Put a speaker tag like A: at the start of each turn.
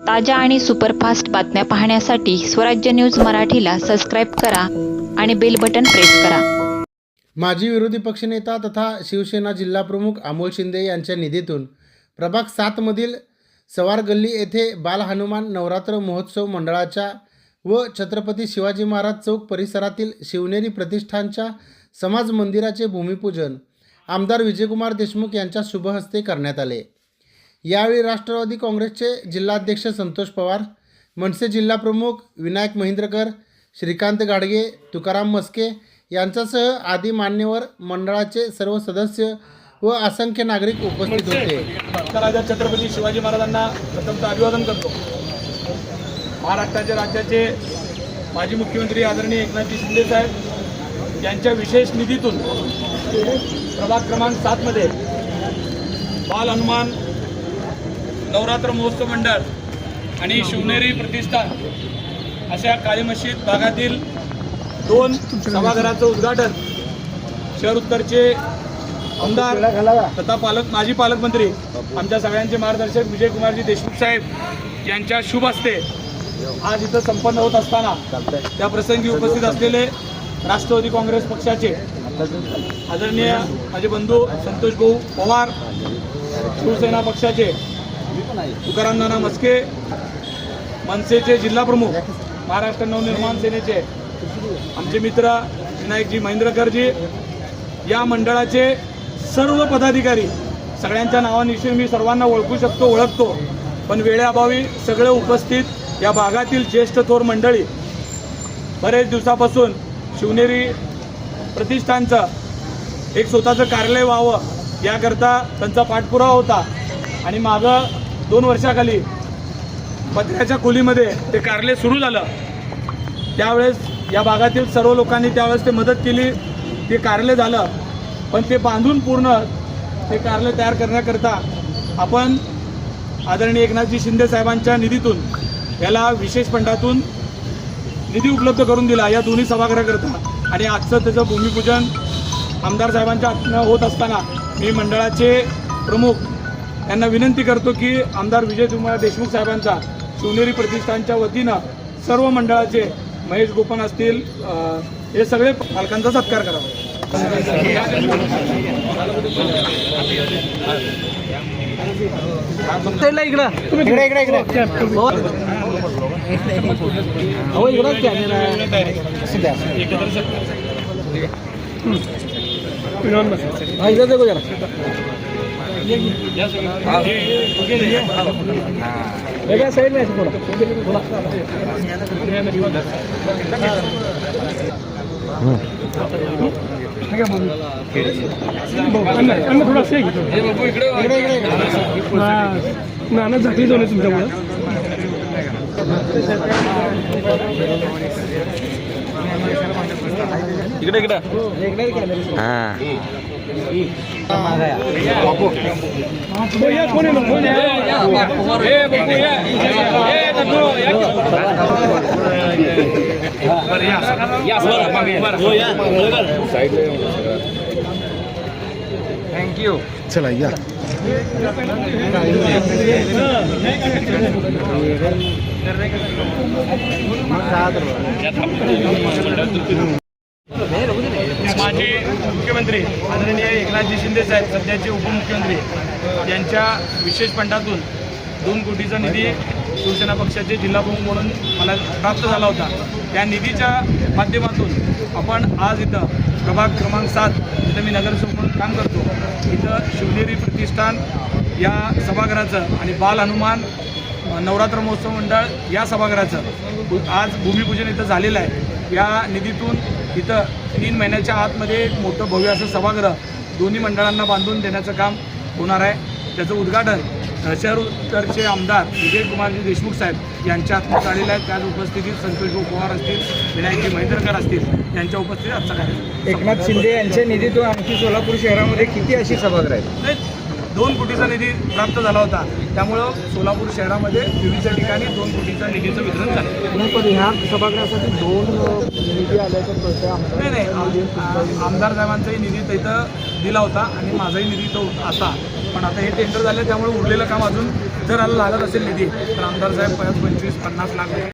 A: ताज्या आणि सुपरफास्ट बातम्या पाहण्यासाठी स्वराज्य न्यूज मराठीला सबस्क्राईब करा आणि बेल बटन प्रेस करा.
B: माजी विरोधी पक्षनेता तथा शिवसेना जिल्हाप्रमुख अमोल शिंदे यांच्या निधीतून प्रभाग सातमधील सवार गल्ली येथे बाल हनुमान नवरात्र महोत्सव मंडळाच्या व छत्रपती शिवाजी महाराज चौक परिसरातील शिवनेरी प्रतिष्ठानच्या समाज मंदिराचे भूमिपूजन आमदार विजयकुमार देशमुख यांच्या शुभहस्ते करण्यात आले. यावेळी राष्ट्रवादी काँग्रेसचे जिल्हाध्यक्ष संतोष पवार मनसे जिल्हाप्रमुख विनायक महिंद्रकर श्रीकांत गाडगे तुकाराम मस्के यांच्यासह आदी मान्यवर मंडळाचे सर्व सदस्य व असंख्य नागरिक उपस्थित होते.
C: राजा छत्रपती शिवाजी महाराजांना प्रथमचं अभिवादन करतो. महाराष्ट्राच्या राज्याचे माजी मुख्यमंत्री आदरणीय एकनाथजी शिंदे साहेब यांच्या विशेष निधीतून प्रभाग क्रमांक सातमध्ये बाल हनुमान नवरात्र महोत्सव मंडळ आणि शिवनेरी प्रतिष्ठान अशा काळी मशीद भागातील दोन सभागृहाचं उद्घाटन शहर उत्तरचे आमदार तथा पालक माजी पालकमंत्री आमच्या सगळ्यांचे मार्गदर्शक विजयकुमारजी देशमुख साहेब यांच्या शुभ हस्ते आज इथं संपन्न होत असताना त्या प्रसंगी उपस्थित असलेले राष्ट्रवादी काँग्रेस पक्षाचे आदरणीय माझे बंधू संतोष भाऊ पवार शिवसेना पक्षाचे तुकाराम नाना मस्के मनसेचे जिल्हाप्रमुख महाराष्ट्र नवनिर्माण सेनेचे आमचे मित्र विनायकजी महेंद्रकरजी या मंडळाचे सर्व पदाधिकारी सगळ्यांच्या नावानिशी मी सर्वांना ओळखू शकतो ओळखतो. पण वेळेअभावी सगळे उपस्थित या भागातील ज्येष्ठ थोर मंडळी बरेच दिवसापासून शिवनेरी प्रतिष्ठानचं एक स्वतःचं कार्यालय व्हावं याकरता त्यांचा पाठपुरावा होता. आणि मागं दोन वर्षाखाली पत्र्याच्या खोलीमध्ये ते कार्ले सुरू झालं. त्यावेळेस या भागातील सर्व लोकांनी त्यावेळेस ते मदत केली. ते कार्ले झालं. पण ते बांधून पूर्ण ते कार्ले तयार करण्याकरता आपण आदरणीय एकनाथजी शिंदे साहेबांच्या निधीतून याला विशेष फंडातून निधी उपलब्ध करून दिला या दोन्ही सभागृहाकरता. आणि आजचं त्याचं भूमिपूजन आमदार साहेबांच्या हातनं होत असताना मी मंडळाचे प्रमुख यांना विनंती करतो की आमदार विजय कुमार देशमुख साहेबांचा शिवनेरी प्रतिष्ठानच्या वतीनं सर्व मंडळाचे महेश गोपन असतील हे सगळे पालकांचा सत्कार करावा.
D: हो. इकडं कॅमेरा हा इकडं देखो जरा. वेगळ्या साईड नाही थोडा
C: नाना झाकली जाऊ तुमच्यामुळे इकडे इकडे
D: वेगळ्या कॅमेरा
C: भैया कोण आहे मग? कोण आहे? ए, बघू, या. ए, दगडू, या की. बरं, या. या, बरं, मागे, बरं.
D: थँक्यू
B: चला या
C: माजी मुख्यमंत्री आदरणीय एकनाथजी शिंदे साहेब सध्याचे उपमुख्यमंत्री यांच्या विशेष फंडातून दोन कोटीचा निधी शिवसेना पक्षाचे जिल्हाप्रमुख म्हणून मला प्राप्त झाला होता. त्या निधीच्या माध्यमातून आपण आज इथं प्रभाग क्रमांक सात इथं मी नगरसेवक म्हणून काम करतो इथं शिवनेरी प्रतिष्ठान या सभागृहाचं आणि बाल हनुमान नवरात्र महोत्सव मंडळ या सभागृहाचं. आज भूमिपूजन इथं झालेलं आहे. या निधीतून इथं तीन महिन्याच्या आतमध्ये एक मोठं भव्य असं सभागृह दोन्ही मंडळांना बांधून देण्याचं काम होणार आहे. त्याचं उद्घाटन शहर उत्तरचे आमदार विजयकुमारजी देशमुख साहेब यांच्या हातून झालेलं आहे. त्याच उपस्थितीत संतोषभाऊ पवार असतील विनायकजी महेंद्रकर असतील यांच्या उपस्थितीत आजचा कार्यक्रम
D: एकनाथ शिंदे यांच्या निधीतून आणखी सोलापूर शहरामध्ये किती अशी सभागृह आहेत?
C: दोन कोटीचा निधी प्राप्त झाला होता. त्यामुळं सोलापूर शहरामध्ये विविध ठिकाणी दोन कोटीचा निधीचं वितरण झालं.
D: पण ह्या सभागृहासाठी दोन निधी आल्याचं
C: नाही नाही. आमदार साहेबांचाही निधी तिथं दिला होता आणि माझाही निधी तो असा पण आता हे टेंडर झालं त्यामुळे उरलेलं काम अजून जर आलं लागत असेल निधी तर आमदार साहेब पंचवीस पन्नास लाख